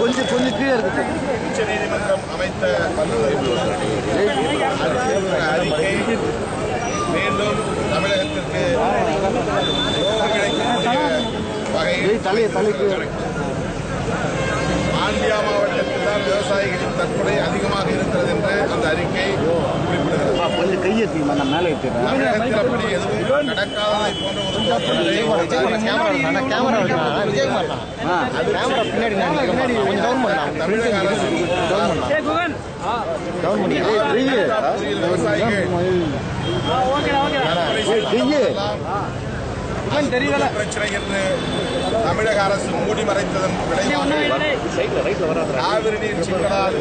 கொஞ்சம் கீழே இருக்கு. உச்சநீதிமன்றம் அமைத்த அறிக்கை மீண்டும் தமிழகத்திற்கு வகையில் தலையை தலைக்கு. ஆந்தியா மாவட்டத்தில் தான் விவசாயிகளின் தற்கொலை அதிகமாக இருக்கிறது என்று அந்த அறிக்கை கொஞ்சம் கையை நான் மேலே அப்படி எதுவும் நடக்காததை போன்ற விவசாயிகள். பிரச்சனை என்று தமிழக அரசு மூடி மறைத்ததன் விளைவாக காவிரி நீர் சிக்கலால்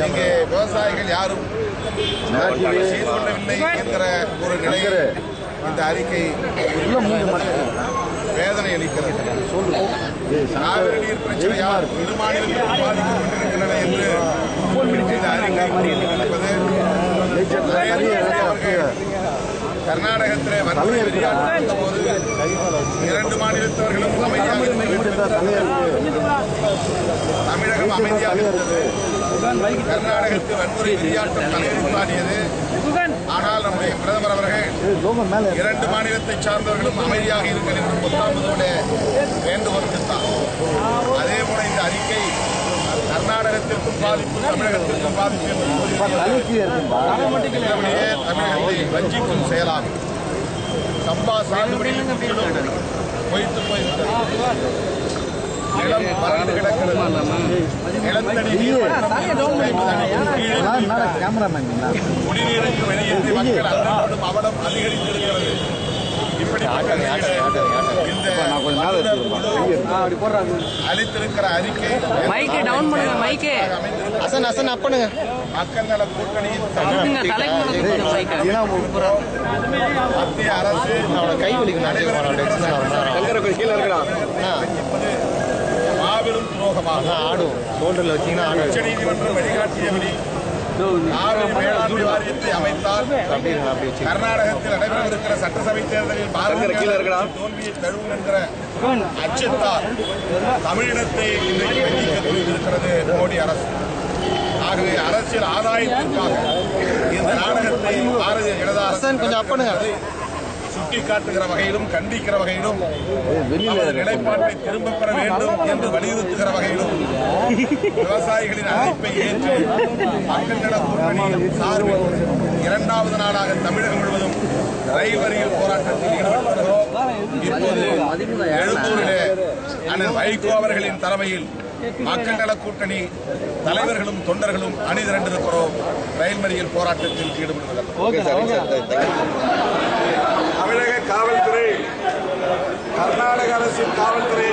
இங்கே விவசாயிகள் யாரும் செய்து கொள்ளவில்லை என்கிற ஒரு நிலையில் இந்த அறிக்கை வேதனை அளிக்கிறது. காவிரி நீர் பிரச்சனையால் இரு மாநிலங்களும் பாதிக்கப்பட்டிருக்கின்றன என்று இந்த அறிக்கை கூறியிருப்பது கர்நாடகத்தில் வன்முறை வெளியாட்ட போது இரண்டு மாநிலத்தவர்களும் அமைதியாக இருந்தது. தமிழகம் அமைதியாக இருந்தது கர்நாடகத்தில் வன்முறை வெளியாட்டம் தலையெடுப்பாடியது ஆனால் நம்முடைய பிரதமர் அவர்கள் இரண்டு மாநிலத்தை சார்ந்தவர்களும் அமைதியாக இருங்கள் என்று பத்தாம்பதோட வேண்டுகோள் விடுத்தார் அதே போல இந்த அறிக்கை கர்நாடகத்திற்கும் பாதிப்பு தமிழகத்திற்கும் பாதிப்பு தமிழகத்தை வஞ்சிக்கும் செயலாகும் சம்பா சாகுபடி பொய்த்து போய்விட்டது நிலம் கிடக்கிறது கேமராமேன் குடிநீருக்கு வெளியேறி மக்கள் அன்றாடம் அவலம் அதிகரித்திருக்கிறது இப்படிப்பட்ட நிலையிலே இந்த வல்லுநர் குழு அளித்திருக்கிற அறிக்கை மைக்கு டவுன் பண்ணுங்க மைக்கு. அசன் அசன் அப்பனுங்க மக்கள் நல கூட்டணியின் மத்திய அரசு கை வலிக்கணும் கீழே இருக்கலாம் மாபெரும் துரோகமாகும் ஆடும் ஷோல்டர்ல வச்சீங்கன்னா ஆடும் உச்சநீதிமன்றம் வழிகாட்டியபடி அமைத்தால் கர்நாடகத்தில் நடைபெறவிருக்கிற சட்டசபை தேர்தலில் பாரதிய தோல்வியை தழுவும் என்கிற அச்சத்தால் தமிழினத்தை இன்றைக்கு வஞ்சிக்க துணிந்திருக்கிறது மோடி அரசு. ஆகவே அரசியல் ஆதாயத்திற்காக இந்த நாடகத்தை பாரதிய ஜனதா அரசு ஹசன், கொஞ்சம். சுட்டி காட்டுகிற வகையிலும் கண்டிக்கிற வகையிலும் நிலைப்பாட்டை திரும்பப் பெற வேண்டும் என்று வலியுறுத்துகிற வகையிலும் விவசாயிகளின் அழைப்பை ஏற்று மக்கள் நல கூட்டணி சார்பில் இரண்டாவது நாளாக தமிழகம் முழுவதும் ரயில் வரியில் போராட்டத்தில் ஈடுபட்டு வருகிறோம் இப்போது எழும்பூரிலே அண்ணன் வைகோ அவர்களின் தலைமையில் மக்கள் நல கூட்டணி தலைவர்களும் தொண்டர்களும் அணி திரண்டிருக்கிறோம். ரயில் மறியல் போராட்டத்தில் ஈடுபடுகிறார் காவல்துறை